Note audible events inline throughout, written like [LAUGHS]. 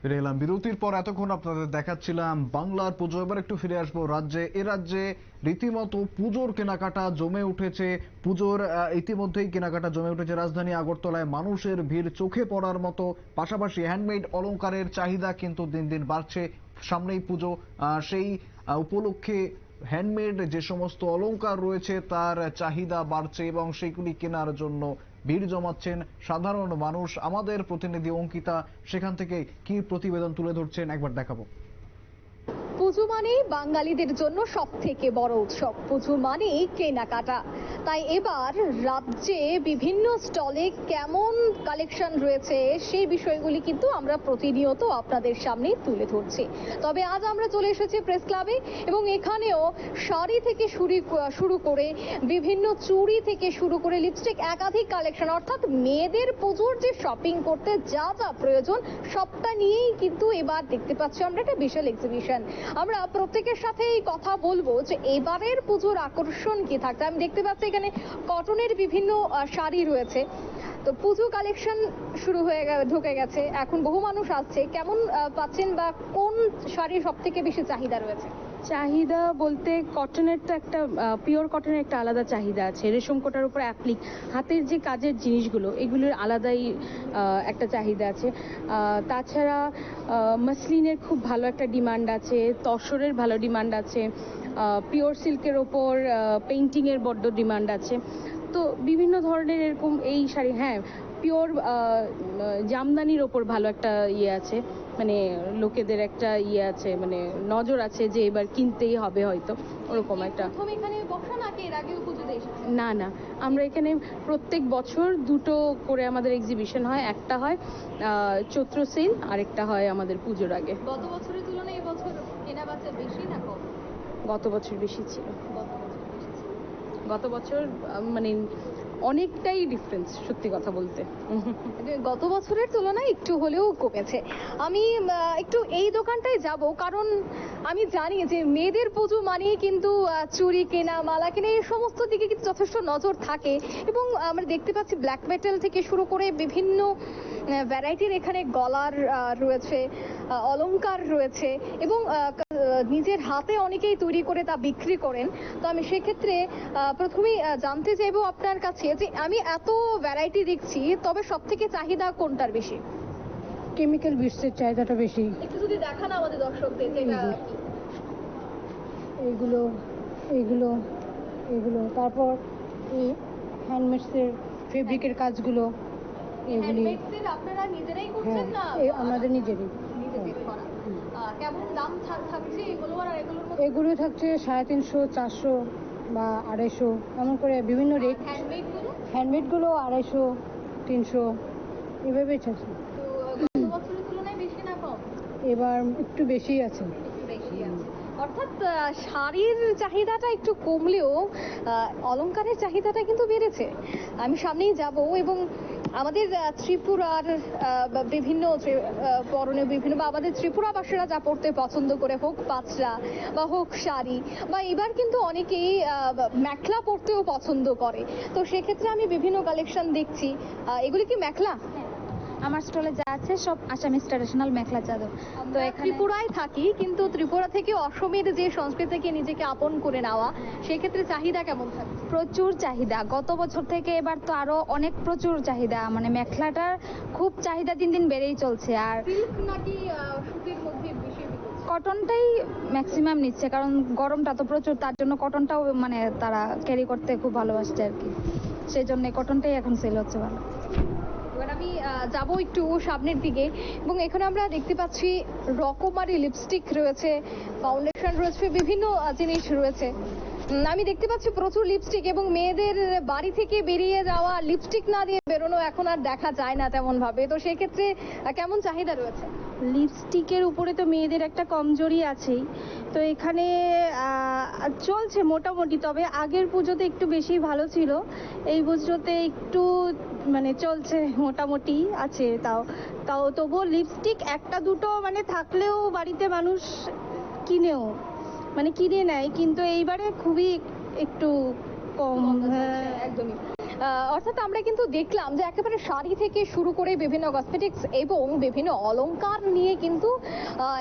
ফিরে এলাম বিরতির পর এতক্ষণ আপনাদের দেখাচ্ছিলাম বাংলার পুজো। এবার একটু ফিরে আসব রাজ্যে। এ রাজ্যে রীতিমতো পুজোর কেনাকাটা জমে উঠেছে। পুজোর ইতিমধ্যেই কেনাকাটা জমে উঠেছে রাজধানী আগরতলায়। মানুষের ভিড় চোখে পড়ার মতো। পাশাপাশি হ্যান্ডমেড অলংকারের চাহিদা কিন্তু দিন দিন বাড়ছে সামনেই পুজো। সেই উপলক্ষে হ্যান্ডমেড যে সমস্ত অলংকার রয়েছে তার চাহিদা বাড়ছে এবং সেগুলি কেনার জন্য ভিড় জমাচ্ছেন সাধারণ মানুষ। আমাদের প্রতিনিধি অঙ্কিতা, সেখান থেকে কি প্রতিবেদন তুলে ধরছেন? একবার দেখাবো। পুজো মানেই বাঙালিদের জন্য সব থেকে বড় উৎসব। পুজো মানেই কেনাকাটা। তাই এবার রাজ্যে বিভিন্ন স্টলে কেমন কালেকশন রয়েছে সেই বিষয়গুলি কিন্তু আমরা প্রতিনিয়ত আপনাদের সামনে তুলে ধরছি। তবে আজ আমরা চলে এসেছি প্রেস ক্লাবে এবং এখানেও শাড়ি থেকে শুরু শুরু করে বিভিন্ন চুড়ি থেকে শুরু করে লিপস্টিক একাধিক কালেকশন অর্থাৎ মেয়েদের পুজোর যে শপিং করতে যা যা প্রয়োজন সবটা নিয়েই কিন্তু এবার দেখতে পাচ্ছি আমরা একটা বিশাল এক্সিবিশন আমরা প্রত্যেকের সাথেই কথা বলব যে এবারের পুজোর আকর্ষণ কি থাকছে? আমি দেখতে পাচ্ছি এখানে কটনের বিভিন্ন শাড়ি রয়েছে। তো পুজো কালেকশন শুরু হয়ে ঢুকে গেছে। এখন বহু মানুষ আসছে। কেমন পাচ্ছেন বা কোন শাড়ির সব থেকে বেশি চাহিদা রয়েছে? চাহিদা বলতে কটনের তো একটা পিওর কটনের একটা আলাদা চাহিদা আছে। রেশম কোটার উপর অ্যাপ্লিক হাতের যে কাজের জিনিসগুলো, এগুলোর আলাদাই একটা চাহিদা আছে। তাছাড়া মাসলিনের খুব ভালো একটা ডিমান্ড আছে, তসরের ভালো ডিমান্ড আছে পিওর সিল্কের ওপর পেইন্টিংয়ের বড্ড ডিমান্ড আছে। তো বিভিন্ন ধরনের এরকম এই শাড়ি হ্যাঁ পিওর জামদানির ওপর ভালো একটা ইয়ে আছে। মানে লোকেদের একটা ইয়ে আছে মানে নজর আছে যে এবার কিনতেই হবে হয়তো ওরকম একটা। না না। আমরা এখানে প্রত্যেক বছর দুটো করে আমাদের এক্সিবিশন হয় একটা হয় চৈত্র সেল আরেকটা হয় আমাদের পুজোর আগে। গত বছরের তুলনায় এবছর কেনা বেশি না কম? গত বছর বেশি ছিল। গত বছর। বেশি ছিল। গত বছর মানে অনেকটাই ডিফারেন্স সত্যি কথা বলতে। [LAUGHS] গত বছরের তুলনায় একটু হলেও কমেছে। আমি একটু এই দোকানটায় যাব, কারণ আমি জানি যে মেয়েদের পুজো মানেই কিন্তু চুরি কেনা, মালা কেনা, এই সমস্ত দিকে কিন্তু যথেষ্ট নজর থাকে। এবং আমরা দেখতে পাচ্ছি ব্ল্যাক মেটাল থেকে শুরু করে বিভিন্ন ভ্যারাইটির এখানে গলার রয়েছে। অলংকার রয়েছে এবং নিজের হাতে অনেকেই তৈরি করে তা বিক্রি করেন। তো আমি সেক্ষেত্রে প্রথমেই জানতে চাইব আপনার কাছে যে আমি এত ভ্যারাইটি দেখছি তবে সব থেকে চাহিদা কোনটার বেশি? কেমিক্যাল বিটসের চাহিদাটা বেশি। একটু যদি দেখান আমাদের দর্শকদের যে কি। এইগুলো এইগুলো এগুলো তারপর এই হ্যান্ডমেডসের ফেব্রিকের কাজগুলো এগুলি আপনারা নিজেরাই হ্যাঁ করছেন না আমাদের নিজেরই। কেমন দাম থাকছে এগুলো আর এগুলোর এগুলো থাকছে সাড়ে তিনশো চারশো বা আড়াইশো এমন করে বিভিন্ন রেট হ্যান্ডমেডগুলো? হ্যান্ডমেডগুলো আড়াইশো তিনশো এভাবেই কম? এবার একটু আছে। বেশি আছে। অর্থাৎ শাড়ির চাহিদাটা একটু কমলেও আহ, অলংকারের চাহিদাটা কিন্তু বেড়েছে। আমি সামনেই যাব এবং আমাদের ত্রিপুরার বিভিন্ন পরনে বিভিন্ন, বা আমাদের ত্রিপুরাবাসীরা যা পড়তে পছন্দ করে হোক পাঁচরা বা হোক শাড়ি, বা এবার কিন্তু অনেকেই মেখলা পরতেও পছন্দ করে। তো সেক্ষেত্রে আমি বিভিন্ন কালেকশন দেখছি। এগুলি কি মেখলা? আমার স্টলে যা আছে সব আসামিস ট্র্যাডিশনাল মেখলা চাদর। তো ত্রিপুরায় থাকি কিন্তু ত্রিপুরা থেকে অসমের যে সংস্কৃতিকে নিজেকে আপন করে নেওয়া সেক্ষেত্রে চাহিদা কেমন থাকে প্রচুর চাহিদা। গত বছর থেকে এবার তো আরও অনেক প্রচুর চাহিদা। মানে মেখলাটার খুব চাহিদা দিন দিন বেড়েই চলছে। আর নাকি সুতির মধ্যে? কটনটাই ম্যাক্সিমাম নিচ্ছে কারণ গরমটা তো প্রচুর তার জন্য কটনটাও মানে তারা ক্যারি করতে খুব ভালোবাসছে আর কি। সেই জন্য কটনটাই এখন সেল হচ্ছে ভালো। যাব একটু সামনের দিকে। এবং এখানে আমরা দেখতে পাচ্ছি রকমারি লিপস্টিক রয়েছে ফাউন্ডেশন রয়েছে, বিভিন্ন জিনিস রয়েছে। আমি দেখতে পাচ্ছি প্রচুর লিপস্টিক এবং মেয়েদের বাড়ি থেকে বেরিয়ে যাওয়া লিপস্টিক না দিয়ে বেরোনো এখন আর দেখা যায় না তেমন ভাবে তো সেক্ষেত্রে কেমন চাহিদা রয়েছে? লিপস্টিকের উপরে তো মেয়েদের একটা কমজোরি আছেই। তো এখানে চলছে মোটামুটি তবে আগের পুজোতে একটু বেশি ভালো ছিল। এই পুজোতে একটু মানে চলছে মোটামুটি আছে তাও। তাও তবুও লিপস্টিক একটা দুটো মানে থাকলেও বাড়িতে মানুষ কিনেও মানে কিনে নেয় কিন্তু এইবারে খুবই একটু কম হ্যাঁ। একদমই। অর্থাৎ আমরা কিন্তু দেখলাম যে একেবারে শাড়ি থেকে শুরু করে বিভিন্ন কসমেটিক্স এবং বিভিন্ন অলংকার নিয়ে কিন্তু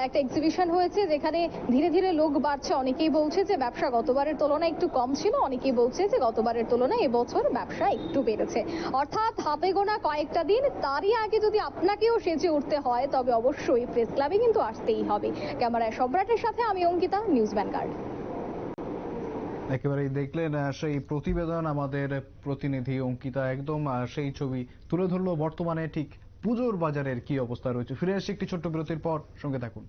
একটা এক্সিবিশন হয়েছে যেখানে ধীরে ধীরে লোক বাড়ছে। অনেকেই বলছে যে ব্যবসা গতবারের তুলনায় একটু কম ছিল, অনেকেই বলছে যে গতবারের তুলনায় এবছর ব্যবসা একটু বেড়েছে। অর্থাৎ হাতে গোনা কয়েকটা দিন, তারই আগে যদি আপনাকেও সেজে উঠতে হয়, তবে অবশ্যই প্রেস ক্লাবে কিন্তু আসতেই হবে। ক্যামেরায় সম্রাটের সাথে আমি অঙ্কিতা নিউজ ভ্যানগার্ড একেবারেই দেখলেন সেই প্রতিবেদন আমাদের প্রতিনিধি অঙ্কিতা একদম সেই ছবি তুলে ধরলো বর্তমানে ঠিক পুজোর বাজারের কি অবস্থা রয়েছে। ফিরে আসছি একটি ছোট্ট বিরতির পর সঙ্গে থাকুন।